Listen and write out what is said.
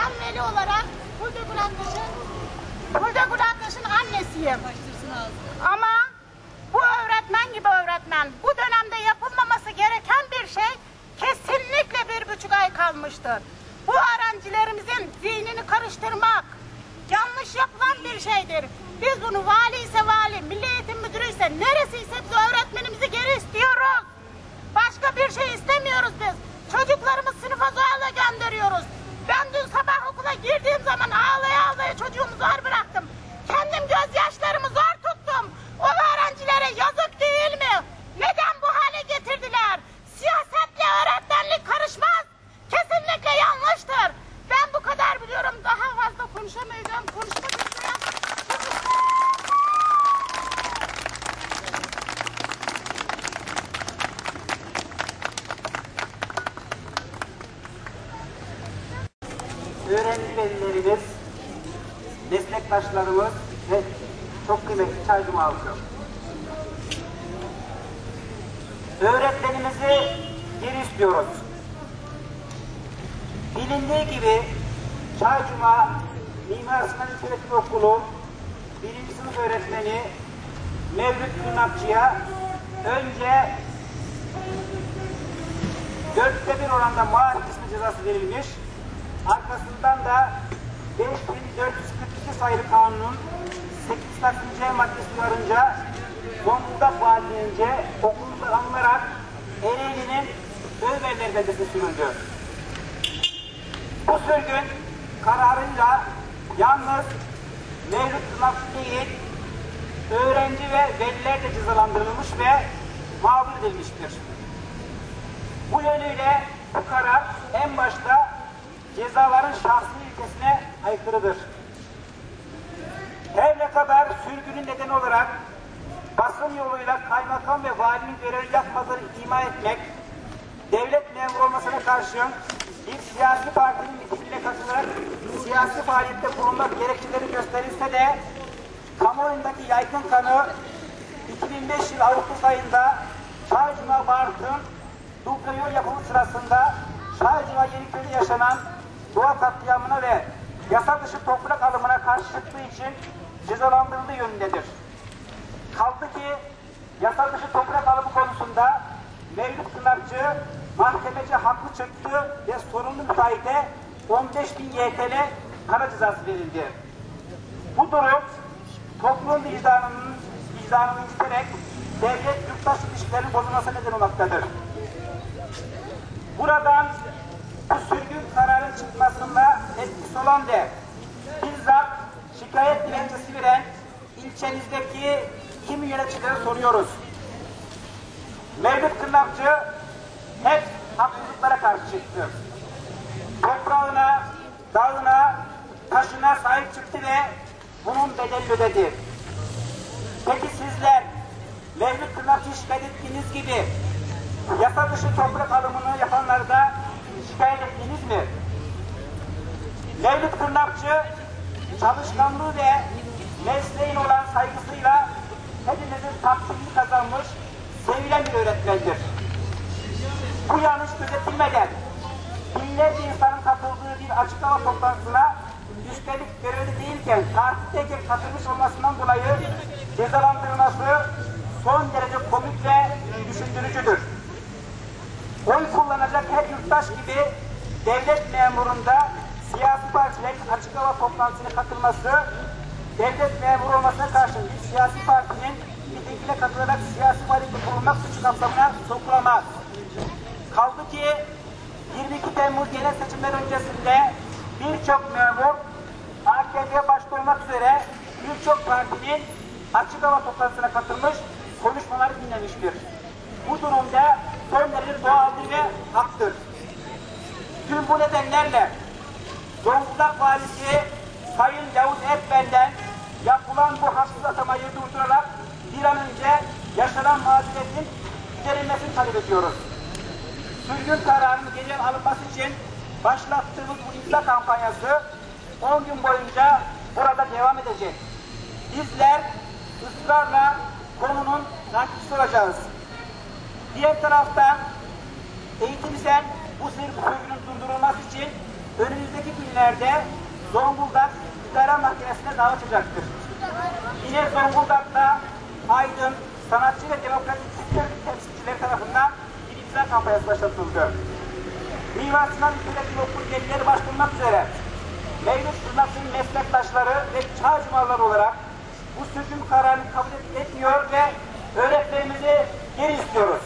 Ben Veli olarak Hulde Gulattaş'ın Hulde Gulattaş'ın annesiyim. Ama bu öğretmen gibi öğretmen bu dönemde yapılmaması gereken bir şey kesinlikle bir buçuk ay kalmıştır. Bu öğrencilerimizin zihnini karıştırmak yanlış yapılan bir şeydir. Biz bunu vali ise vali, milli eğitim müdürü ise neresi ise biz öğrenci velilerimiz, meslektaşlarımız ve çok kıymetli çaycım halkı. Öğretmenimizi geri istiyoruz. Bilindiği gibi Çaycuma Mimar Sinan İlköğretim Okulu birinci sınıf öğretmeni Mevlüt Tırnakçı'ya önce dörtte bir oranda ismi cezası verilmiş. Arkasından da 5442 sayılı kanunun 8 taksim C maddesi uyarınca Zonguldak valiliğince okulda alınarak Ereğli'nin Ölverler beldesine sürüldü. Bu sürgün kararıyla yalnız Mevlüt Tırnak değil, öğrenci ve veliler de cezalandırılmış ve mağdur edilmiştir. Bu yönüyle bu karar en başta cezaların şahsi ilkesine aykırıdır. Her ne kadar sürgünün nedeni olarak basın yoluyla kaymakam ve valinin görevi yapmadığını ima etmek, devlet memuru olmasına karşın bir siyasi partinin mitingine katılarak siyasi faaliyette bulunmak gerekçeleri gösterilse de kamuoyundaki yaygın kanı 2005 yıl Ağustos ayında Çaycuma Bartın Dublo yol yapımı sırasında Çaycuma Yeniköy'de yaşanan doğa katliamına ve yasa dışı toprak alımına karşı çıktığı için cezalandırıldığı yönündedir. Kaldı ki yasa dışı toprak alımı konusunda Mevlüt Kınakçı mahkemece haklı çıktı ve sorumlu müteahhite 15 bin YTL para cezası verildi. Bu durum toplum vicdanının vicdanını inciterek devlet yurttaş ilişkilerinin bozulmasına neden olmaktadır. Buradan bu sürgün kararın çıkmasında olan ve bizzat şikayet dilekçesi veren ilçemizdeki kimi yöneticilere soruyoruz. Mevlüt Kırnakçı hep haksızlıklara karşı çıktı. Toprağına, dağına, taşına sahip çıktı ve bunun bedelini ödedi. Peki sizler Mevlüt Kırnakçı'yı şikayet ettiğiniz gibi yasa dışı toprak alımını yapanları da şikayet ettiniz mi? Mevlüt Kırnakçı çalışkanlığı ve mesleğin olan saygısıyla hepimizin takdirini kazanmış, sevilen bir öğretmendir. Bu yanlış gözetilmeden binlerce insanın katıldığı bir açık hava toplantısına üstelik görevli değilken tatildeyken katılmış olmasından dolayı cezalandırılması son derece komik ve düşündürücüdür. Oy kullanacak her yurttaş gibi devlet memurunda siyasi partilerin açık hava toplantısına katılması, devlet memuru olmasına karşın bir siyasi partinin mitingine katılarak siyasi faaliyette bulunmak suçu kapsamına sokulamaz. Kaldı ki 22 Temmuz genel seçimler öncesinde birçok memur AKP'ye başta olmak üzere birçok partinin açık hava toplantısına katılmış, konuşmaları dinlemiştir. Bu durumda son derece doğaldır ve haktır. Tüm bu nedenlerle Zonguldak Valisi Sayın Yavuz Erkben'den yapılan bu haksız atamayı durdurarak bir an önce yaşanan mağduriyetin giderilmesini talep ediyoruz. Sürgün kararının geri alınması için başlattığımız bu imza kampanyası 10 gün boyunca burada devam edecek. Bizler ısrarla konunun takipçisi olacağız. Diğer taraftan eğitimsel bu sürgünün durdurulması için önümüzdeki günlerde Zonguldak İdare Mahkemesi'ne dava açacaktır. Yine Zonguldak'ta aydın, sanatçı ve demokratik Türk temsilcileri tarafından bir imza kampanyası başlatıldı. Mimar Sinan Yüksek Okul üyeleri başvurmak üzere mevcut tırnakçının meslektaşları ve çağ olarak bu sürgün kararını kabul etmiyor ve öğretmenimizi geri istiyoruz.